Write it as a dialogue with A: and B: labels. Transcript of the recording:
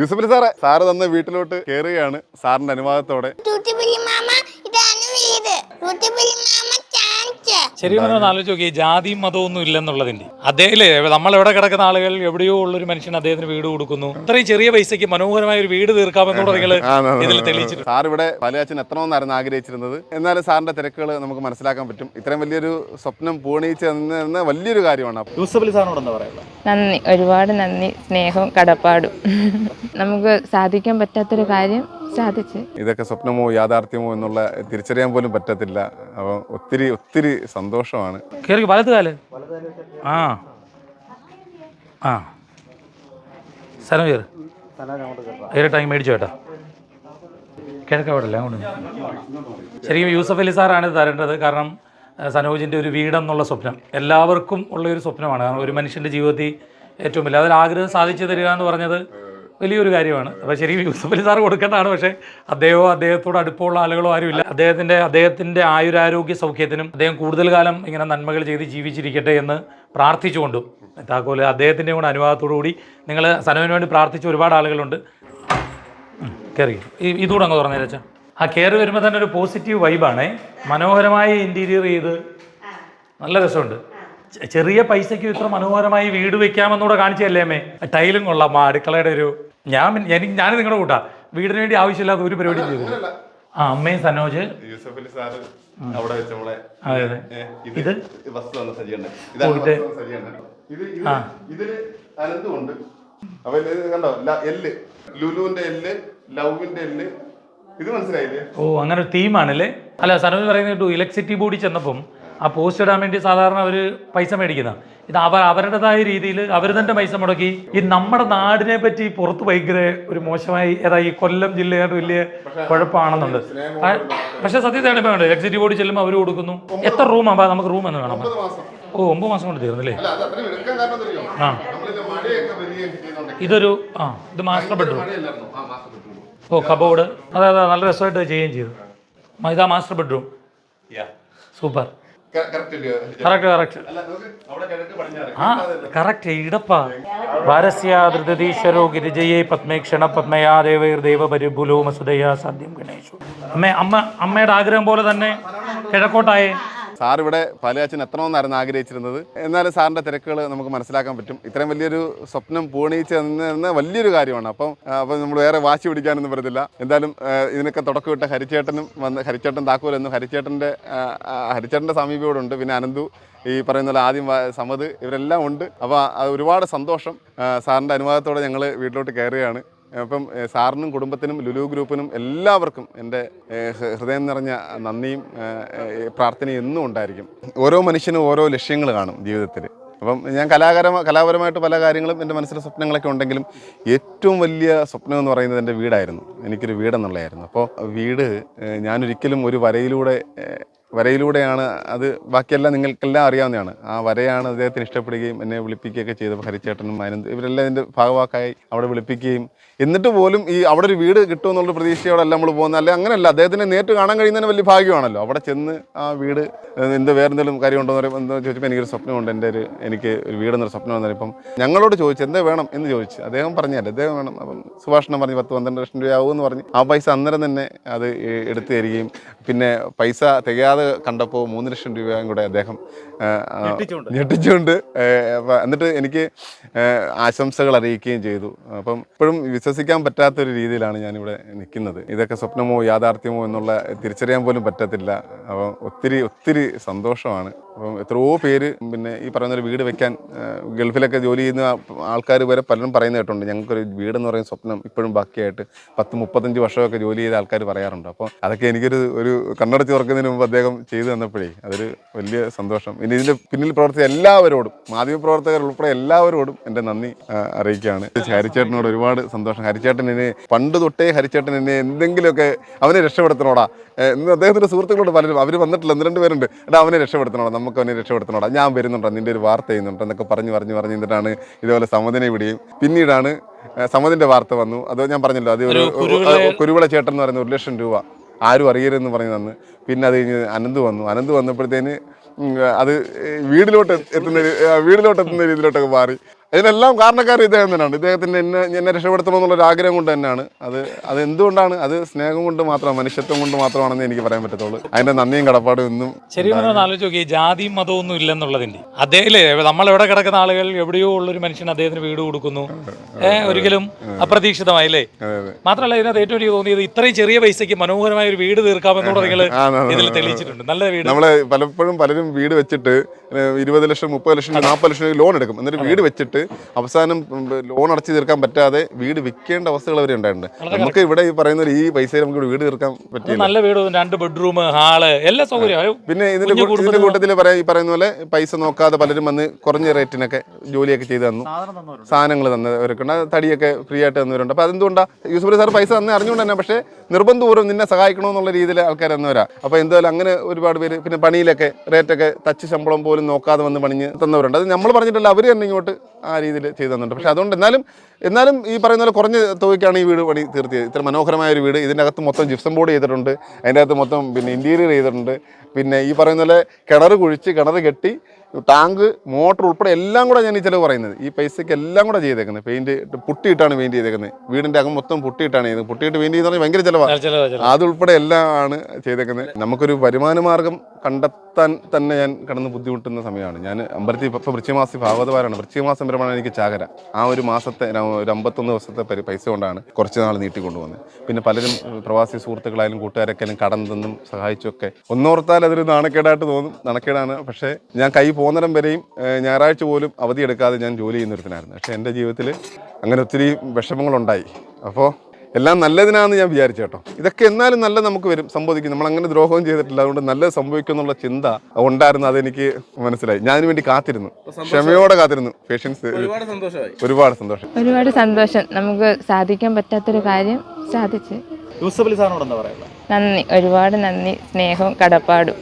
A: യൂസഫലി സാറേ സാറ് തന്ന വീട്ടിലോട്ട് കേറുകയാണ് സാറിന്റെ അനുവാദത്തോടെ.
B: മാമ ഇതാണ് വീട്.
C: ശരിക്കും പറഞ്ഞാൽ ആലോചിച്ച് നോക്കി ജാതിയും മതവും ഒന്നും ഇല്ലെന്നുള്ളതിന്റെ അദ്ദേഹത്തിലെ നമ്മൾ എവിടെ കിടക്കുന്ന ആളുകൾ എവിടെയോ ഉള്ളൊരു മനുഷ്യൻ അദ്ദേഹത്തിന് വീട് കൊടുക്കുന്നു. ഇത്രയും ചെറിയ പൈസയ്ക്ക് മനോഹരമായ ഒരു വീട് തീർക്കാമെന്നുള്ള നിങ്ങൾ ഇതിൽ തെളിയിച്ചു
A: സാർ ഇവിടെ പാലയാച്ചൻ എത്തണമെന്നായിരുന്നു ആഗ്രഹിച്ചിരുന്നത്? എന്നാലും സാറിന്റെ തിരക്കുകൾ നമുക്ക് മനസ്സിലാക്കാൻ പറ്റും. ഇത്രയും വലിയൊരു സ്വപ്നം പൂണിയിച്ച് തന്ന വലിയൊരു കാര്യമാണ്
D: യൂസഫലി സാറിനോട് എന്താ പറയുക
E: നന്ദി ഒരുപാട് നന്ദി സ്നേഹവും കടപ്പാടും. നമുക്ക് സാധിക്കാൻ പറ്റാത്തൊരു കാര്യം സാധിച്ച്.
A: ഇതൊക്കെ സ്വപ്നമോ യാഥാർത്ഥ്യമോ എന്നുള്ള തിരിച്ചറിയാൻ പോലും പറ്റത്തില്ല. അപ്പം ഒത്തിരി ഒത്തിരി സന്തോഷമാണ്.
C: കയറി വലത് കാൽ. ആ. ആ. സ്ഥലം കയറ് ഏറെ ടൈം മേടിച്ചു കേട്ടോ കിഴക്ക് അവിടെ അല്ലേ അങ്ങോട്ട് ശരിക്കും യൂസഫ് അലി സാറാണ് ഇത് തരേണ്ടത്. കാരണം സനോജിന്റെ ഒരു വീടെന്നുള്ള സ്വപ്നം എല്ലാവർക്കും ഉള്ള ഒരു സ്വപ്നമാണ്. കാരണം ഒരു മനുഷ്യന്റെ ജീവിതത്തിൽ ഏറ്റവും വലിയ അതിൽ ആഗ്രഹം സാധിച്ചു തരിക എന്ന് പറഞ്ഞത് വലിയൊരു കാര്യമാണ്. അപ്പോൾ ശരിക്കും യൂസഫ് അലി സാർ കൊടുക്കേണ്ടതാണ്. പക്ഷേ അദ്ദേഹമോ അദ്ദേഹത്തോട് അടുപ്പമുള്ള ആളുകളോ ആരുമില്ല അദ്ദേഹത്തിന്റെ അദ്ദേഹത്തിന്റെ ആയുരാരോഗ്യ സൗഖ്യത്തിനും അദ്ദേഹം കൂടുതൽ കാലം ഇങ്ങനെ നന്മകൾ ചെയ്ത് ജീവിച്ചിരിക്കട്ടെ എന്ന് പ്രാർത്ഥിച്ചുകൊണ്ടും താക്കോൽ അദ്ദേഹത്തിന്റെ കൂടെ അനുവാദത്തോടു കൂടി നിങ്ങൾ സനവിന് വേണ്ടി പ്രാർത്ഥിച്ച ഒരുപാട് ആളുകളുണ്ട്. കയറി ഈ ഇതുകൂടെ അങ്ങ് തുറന്നേ അച്ഛാ. ആ കയറി വരുമ്പോൾ തന്നെ ഒരു പോസിറ്റീവ് വൈബാണേ. മനോഹരമായി ഇന്റീരിയർ ചെയ്ത് നല്ല രസമുണ്ട്. ചെറിയ പൈസയ്ക്ക് ഇത്ര മനോഹരമായി വീട് വെക്കാമെന്നൂടെ കാണിച്ചല്ലേ അമ്മേ? ടൈലും കൊള്ളാം. അടുക്കളയുടെ ഒരു ഞാൻ എനിക്ക് ഞാൻ നിങ്ങളുടെ കൂട്ടാ. വീടിന് വേണ്ടി ആവശ്യമില്ലാത്ത ഒരു പരിപാടി ചെയ്തു ആ അമ്മയും സനോജ്.
A: യൂസഫ് അലി സാറ് അവിടെ വെച്ച്
C: ഇത്
A: വസ്തു വന്ന
C: ഓ, ഇത്
A: ഇത് ഇത് ഇതിൽ അനന്തമുണ്ട്. അപ്പൊ ഇത് കണ്ടോ? ല- എല്ല്. ലുലുവിന്റെ എല്ല് ലവിന്റെ എല്ല്. ഇത് മനസ്സിലായില്ലേ?
C: ഓ അങ്ങനെ ഒരു തീമാണല്ലേ അല്ല സനോജ് പറയുന്ന കേട്ടു ഇലക്ട്രിസിറ്റി ബോർഡിൽ ചെന്നപ്പം ആ പോസ്റ്റ് ഇടാൻ വേണ്ടി സാധാരണ അവർ പൈസ മേടിക്കുന്ന. ഇത് അവർ അവരുടേതായ രീതിയിൽ അവർ തന്നെ പൈസ മുടക്കി. ഈ നമ്മുടെ നാടിനെ പറ്റി പുറത്ത് ഭയങ്കര ഒരു മോശമായി ഏതാ ഈ കൊല്ലം ജില്ലയായിട്ട് വലിയ കുഴപ്പമാണെന്നുണ്ട്. പക്ഷെ സത്യത്തെയാണ് ഇപ്പം വേണ്ടത് ഇലക്ട്രിസിറ്റി ബോർഡ് ചെല്ലുമ്പോൾ അവർ കൊടുക്കുന്നു എത്ര റൂം ആവാ നമുക്ക് റൂം എന്ന് വേണം ഓ ഒമ്പത് മാസം കൊണ്ട് തീർന്നില്ലേ? ആ. ഇതൊരു ആ ഇത് മാസ്റ്റർ ബെഡ്റൂം ഓ കബോർഡ് അതെ അതെ നല്ല രസമായിട്ട് ചെയ്യുകയും ചെയ്തു. ഇതാ master bedroom super.
A: Correct
C: correct ആ ഇടപ്പ ഭാരസ്യാദൃതീശ്വരോ ഗിരിജയേ പത്മേക്ഷണ പത്മയാ ദേവൈർ ദേവപരിഭുലോ മസുദയാ സാധ്യം ഗണേശു. അമ്മ അമ്മ അമ്മയുടെ ആഗ്രഹം പോലെ തന്നെ കിഴക്കോട്ടായേ.
A: സാർ ഇവിടെ പാലയാച്ചൻ എത്തണമെന്നായിരുന്നു ആഗ്രഹിച്ചിരുന്നത്. എന്നാലും സാറിന്റെ തിരക്കുകൾ നമുക്ക് മനസ്സിലാക്കാൻ പറ്റും. ഇത്രയും വലിയൊരു സ്വപ്നം പൂണിയിച്ച് തന്നെ വലിയൊരു കാര്യമാണ്. അപ്പം അപ്പം നമ്മൾ വേറെ വാശി പിടിക്കാനൊന്നും പറ്റത്തില്ല എന്തായാലും ഇതിനൊക്കെ തുടക്കമിട്ട ഹരിച്ചേട്ടനും വന്ന് ഹരിച്ചേട്ടൻ താക്കോലെന്നും ഹരിച്ചേട്ടന്റെ ഹരിച്ചേട്ടന്റെ സമീപയോടുണ്ട്. പിന്നെ അനന്തു ഈ പറയുന്ന പോലെ ആദ്യം സമത് ഇവരെല്ലാം ഉണ്ട്. അപ്പോൾ ഒരുപാട് സന്തോഷം സാറിന്റെ അനുവാദത്തോടെ ഞങ്ങൾ വീട്ടിലോട്ട് കയറുകയാണ്. അപ്പം സാറിനും കുടുംബത്തിനും ലുലു ഗ്രൂപ്പിനും എല്ലാവർക്കും എന്റെ ഹൃദയം നിറഞ്ഞ നന്ദിയും പ്രാർത്ഥനയും എന്നും ഉണ്ടായിരിക്കും. ഓരോ മനുഷ്യനും ഓരോ ലക്ഷ്യങ്ങൾ കാണും ജീവിതത്തിൽ. അപ്പം ഞാൻ കലാകാര കലാപരമായിട്ട് പല കാര്യങ്ങളും എന്റെ മനസ്സിലെ സ്വപ്നങ്ങളൊക്കെ ഉണ്ടെങ്കിലും ഏറ്റവും വലിയ സ്വപ്നം എന്ന് പറയുന്നത് എന്റെ വീടായിരുന്നു. എനിക്കൊരു വീടെന്നുള്ളതായിരുന്നു. അപ്പോൾ വീട് ഞാനൊരിക്കലും ഒരു വരയിലൂടെ വരയിലൂടെയാണ് അത് ബാക്കിയെല്ലാം നിങ്ങൾക്കെല്ലാം അറിയാവുന്നതാണ്. ആ വരയാണ് അദ്ദേഹത്തിന് ഇഷ്ടപ്പെടുകയും എന്നെ വിളിപ്പിക്കുകയൊക്കെ ചെയ്തപ്പോൾ ഹരിച്ചേട്ടനും ആനന്ദ് ഇവരെല്ലാം ഇതിന്റെ ഭാഗവാക്കായി അവിടെ വിളിപ്പിക്കുകയും എന്നിട്ട് പോലും ഈ അവിടെ ഒരു വീട് കിട്ടുമെന്നുള്ള പ്രതീക്ഷയോടെ അല്ല നമ്മൾ പോകുന്നത്. അല്ലെ അങ്ങനെയല്ല അദ്ദേഹത്തിനെ നേരിട്ട് കാണാൻ കഴിയുന്നതിന് വലിയ ഭാഗ്യമാണല്ലോ. അവിടെ ചെന്ന് ആ വീട് എന്ത് വേറെ എന്തെങ്കിലും കാര്യമുണ്ടോ എന്ന് ചോദിച്ചപ്പോൾ എനിക്കൊരു സ്വപ്നമുണ്ട്. എന്റെ ഒരു എനിക്ക് ഒരു വീടെന്നൊരു സ്വപ്നം വന്നത് ഇപ്പം ഞങ്ങളോട് ചോദിച്ചു എന്താ വേണം? എന്ന് ചോദിച്ചു. അദ്ദേഹം പറഞ്ഞല്ലേ അദ്ദേഹം വേണം. അപ്പം സുഭാഷണം പറഞ്ഞ് പത്ത് പന്ത്രണ്ട് ലക്ഷം രൂപയാവും എന്ന് പറഞ്ഞ്. ആ പൈസ അന്നേരം തന്നെ അത് എടുത്തു തരികയും പിന്നെ പൈസ തികയാതെ കണ്ടപ്പോൾ മൂന്ന് ലക്ഷം രൂപയും കൂടെ അദ്ദേഹം ഞെട്ടിച്ചുകൊണ്ട്. എന്നിട്ട് എനിക്ക് ആശംസകൾ അറിയിക്കുകയും ചെയ്തു. അപ്പം ഇപ്പോഴും വിശ്വസിക്കാൻ പറ്റാത്തൊരു രീതിയിലാണ് ഞാനിവിടെ നിൽക്കുന്നത്. ഇതൊക്കെ സ്വപ്നമോ യാഥാർത്ഥ്യമോ എന്നുള്ള തിരിച്ചറിയാൻ പോലും പറ്റത്തില്ല. അപ്പം ഒത്തിരി ഒത്തിരി സന്തോഷമാണ് അപ്പം എത്രയോ പേര് പിന്നെ ഈ പറയുന്ന ഒരു വീട് വെക്കാൻ ഗൾഫിലൊക്കെ ജോലി ചെയ്യുന്ന ആൾക്കാർ വരെ പലരും പറയുന്ന കേട്ടുണ്ട് ഞങ്ങൾക്കൊരു വീടെന്ന് പറയുന്ന സ്വപ്നം ഇപ്പോഴും ബാക്കിയായിട്ട് പത്ത് മുപ്പത്തഞ്ച് വർഷമൊക്കെ ജോലി ചെയ്ത ആൾക്കാർ പറയാറുണ്ട്. അപ്പോൾ അതൊക്കെ എനിക്കൊരു ഒരു കണ്ണടച്ച് തുറക്കുന്നതിന് മുമ്പ് അദ്ദേഹം ചെയ്തു തന്നപ്പോഴേ അതൊരു വലിയ സന്തോഷം. ഇനി ഇതിന്റെ പിന്നിൽ പ്രവർത്തിച്ച എല്ലാവരോടും മാധ്യമപ്രവർത്തകർ ഉൾപ്പെടെ എല്ലാവരോടും എന്റെ നന്ദി അറിയിക്കുകയാണ്. ഹരിച്ചേട്ടനോട് ഒരുപാട് സന്തോഷം. ഹരിച്ചേട്ടൻ എന്നെ പണ്ട് തൊട്ടേ ഹരിച്ചേട്ടൻ എന്നെ എന്തെങ്കിലുമൊക്കെ അവനെ രക്ഷപ്പെടുത്തണോടാ. ഇന്ന് അദ്ദേഹത്തിന്റെ സുഹൃത്തുക്കളോട് പലരും അവർ വന്നിട്ടില്ല ഒന്ന് രണ്ട് പേരുണ്ട്. എടാ അവനെ രക്ഷപ്പെടുത്തണോടാ. നമുക്ക് അവനെ രക്ഷപ്പെടുത്തണോടാ? ഞാൻ വരുന്നുണ്ടോ? നിന്റെ ഒരു വാർത്ത ചെയ്യുന്നുണ്ട്? എന്നൊക്കെ പറഞ്ഞ് പറഞ്ഞ് പറഞ്ഞ് എന്നിട്ടാണ് ഇതുപോലെ സമതിനെ വിടുകയും. പിന്നീടാണ് സമതിന്റെ വാർത്ത വന്നു. അത് ഞാൻ പറഞ്ഞല്ലോ അത് ഒരു
C: കുരുവിള-
A: ചേട്ടൻ എന്ന് പറയുന്ന ഒരു ലക്ഷം രൂപ. ആരും അറിയരുതെന്ന് പറഞ്ഞ് തന്ന്. പിന്നെ അത് കഴിഞ്ഞ് അനന്ത് വന്നു. അനന്ത് വന്നപ്പോഴത്തേന് അത് വീടിലോട്ട് എത്തുന്ന വീടിലോട്ട് എത്തുന്ന രീതിയിലോട്ടൊക്കെ മാറി. ഇതിനെല്ലാം കാരണക്കാരൻ ഇദ്ദേഹം തന്നെയാണ്. ഇദ്ദേഹത്തിന്റെ എന്നെ എന്നെ രക്ഷപ്പെടുത്തണം എന്നുള്ളൊരു ആഗ്രഹം കൊണ്ട് തന്നെയാണ്. അത് അത് എന്തുകൊണ്ടാണ് അത് സ്നേഹം കൊണ്ട് മാത്രം മനുഷ്യത്വം കൊണ്ട് മാത്രമാണെന്ന് എനിക്ക് പറയാൻ പറ്റത്തുള്ളൂ. അതിന്റെ നന്ദിയും കടപ്പാടും എന്നും
C: ശരിയാണ് ആലോചിച്ച് നോക്കി ജാതിയും മതവും ഒന്നും ഇല്ലെന്നുള്ളതിന്റെ. അദ്ദേഹം നമ്മൾ എവിടെ കിടക്കുന്ന ആളുകൾ എവിടെയോ ഉള്ളൊരു മനുഷ്യൻ അദ്ദേഹത്തിന് വീട് കൊടുക്കുന്നു. ഒരിക്കലും അപ്രതീക്ഷിതമായില്ലേ? മാത്രമല്ല ഇതിനകത്ത് ഏറ്റവും എനിക്ക് തോന്നിയത് ഇത്രയും ചെറിയ പൈസയ്ക്ക് മനോഹരമായ ഒരു വീട് തീർക്കാമെന്നോട് നിങ്ങൾ ഇതിൽ തെളിയിച്ചിട്ടുണ്ട്. നല്ല വീട്.
A: നമ്മളെ പലപ്പോഴും പലരും വീട് വെച്ചിട്ട് ഇരുപത് ലക്ഷം മുപ്പത് ലക്ഷം നാൽപ്പത് ലക്ഷം ലോൺ എടുക്കും. എന്നിട്ട് വീട് വെച്ചിട്ട് അവസാനം ലോൺ അടച്ചു തീർക്കാൻ പറ്റാതെ വീട് വിൽക്കേണ്ട അവസ്ഥകൾ വരെ ഉണ്ടായിട്ടുണ്ട്. നമുക്ക് ഇവിടെ ഈ പറയുന്ന ഈ പൈസയിൽ നമുക്ക് ഇവിടെ വീട് തീർക്കാൻ പറ്റില്ല
C: നല്ല വീട് രണ്ട് ബെഡ്റൂം ഹാൾ എല്ലാ സൗകര്യവും.
A: പിന്നെ ഇതിന്റെ ഇതിന്റെ കൂട്ടത്തിൽ പറയാം ഈ പറയുന്ന പോലെ പൈസ നോക്കാതെ പലരും വന്ന് കുറഞ്ഞ റേറ്റിനൊക്കെ ജോലിയൊക്കെ ചെയ്ത് തന്നു. സാധനങ്ങൾ തന്നവരൊക്കെ തടിയൊക്കെ ഫ്രീ ആയിട്ട് തന്നവരുണ്ട്. അപ്പോൾ അതെന്തുകൊണ്ടാണ് യൂസഫലി സാർ പൈസ തന്നെ അറിഞ്ഞുകൊണ്ട് തന്നെ പക്ഷേ നിർബന്ധപൂർവം നിന്നെ സഹായിക്കണമെന്നുള്ള രീതിയിൽ ആൾക്കാർ തന്നവരാ. അപ്പോൾ എന്തായാലും അങ്ങനെ ഒരുപാട് പേര് പിന്നെ പണിയിലൊക്കെ റേറ്റൊക്കെ തച്ച് ശമ്പളം പോലും നോക്കാതെ വന്ന് പണിഞ്ഞ് തന്നവരുണ്ട്. അത് നമ്മൾ പറഞ്ഞിട്ടല്ല അവർ തന്നെ ഇങ്ങോട്ട് ആ രീതിയിൽ ചെയ്തു തന്നിട്ടുണ്ട്. പക്ഷേ അതുകൊണ്ട് എന്നാലും എന്നാലും ഈ പറയുന്ന പോലെ കുറഞ്ഞ തുകയ്ക്കാണ് ഈ വീട് പണി തീർത്തിയത്. ഇത്ര മനോഹരമായ ഒരു വീട്. ഇതിന്റെ അകത്ത് മൊത്തം ജിപ്സം ബോർഡ് ചെയ്തിട്ടുണ്ട്. അതിന്റെ അകത്ത് മൊത്തം പിന്നെ ഇന്റീരിയർ ചെയ്തിട്ടുണ്ട്. പിന്നെ ഈ പറയുന്ന പോലെ കിണർ കുഴിച്ച് കിണർ കെട്ടി ടാങ്ക് മോട്ടർ ഉൾപ്പെടെ എല്ലാം കൂടെ ഞാൻ ഈ ചിലവ് പറയുന്നത്. ഈ പൈസയ്ക്ക് എല്ലാം കൂടെ ചെയ്തേക്കുന്നത്. പെയിന്റ് പുട്ടിയിട്ടാണ് പെയിന്റ് ചെയ്തേക്കുന്നത്. വീടിന്റെ അകം മൊത്തം പുട്ടിയിട്ടാണ് ചെയ്തത് പുട്ടിയിട്ട് പെയിന്റ് ചെയ്യുന്നത് ഭയങ്കര ചിലവാണ്
C: ചിലവാ ചിലവാ.
A: അതുൾപ്പെടെ എല്ലാം ആണ് ചെയ്തേക്കുന്നത്. നമുക്കൊരു വരുമാന മാർഗം കണ്ടെത്താൻ തന്നെ ഞാൻ കടന്ന് ബുദ്ധിമുട്ടുന്ന സമയമാണ്. ഞാൻ അമ്പലത്തിൽ ഇപ്പോൾ വൃശ്ചിമാസി ഭാഗവതവാരാണ്. വൃശ്ചിമാസം വരുമ്പോഴാണ് എനിക്ക് ചാകര. ആ ഒരു മാസത്തെ ഒരു അമ്പത്തൊന്ന് ദിവസത്തെ പൈസ കൊണ്ടാണ് കുറച്ച് നാൾ നീട്ടിക്കൊണ്ടുവന്നത്. പിന്നെ പലരും പ്രവാസി സുഹൃത്തുക്കളായാലും കൂട്ടുകാരൊക്കെ ആയാലും കടം തന്നും സഹായിച്ചൊക്കെ ഒന്നോർത്താൽ അതൊരു നാണക്കേടായിട്ട് തോന്നും നാണക്കേടാണ്. പക്ഷേ ഞാൻ കൈ പോകുന്നിടം വരെയും ഞായറാഴ്ച പോലും അവധി എടുക്കാതെ ഞാൻ ജോലി ചെയ്യുന്നൊരുത്തനായിരുന്നു പക്ഷേ എന്റെ ജീവിതത്തിൽ അങ്ങനെ ഒത്തിരി വിഷമങ്ങളുണ്ടായി. അപ്പോൾ എല്ലാം നല്ലതിനാന്ന് ഞാൻ വിചാരിച്ചു കേട്ടോ. ഇതൊക്കെ എന്നാലും നല്ല നമുക്ക് വരും സംഭവിക്കും. നമ്മൾ അങ്ങനെ ദ്രോഹവും ചെയ്തിട്ടില്ല. അതുകൊണ്ട് നല്ലത് സംഭവിക്കും എന്നുള്ള ചിന്ത ഉണ്ടായിരുന്നു അതെനിക്ക് മനസ്സിലായി. ഞാൻ വേണ്ടി കാത്തിരുന്നു. ക്ഷമയോടെ കാത്തിരുന്നു. പേഷ്യൻസ്
D: ഒരുപാട് സന്തോഷമായി.
A: ഒരുപാട് സന്തോഷം.
E: ഒരുപാട് സന്തോഷം. നമുക്ക് സാധിക്കാൻ പറ്റാത്തൊരു കാര്യം സാധിച്ച്.
D: യൂസഫ് അലി സാറിനോട് എന്താ പറയുക?
E: നന്ദി. ഒരുപാട് നന്ദി. സ്നേഹവും കടപ്പാടും.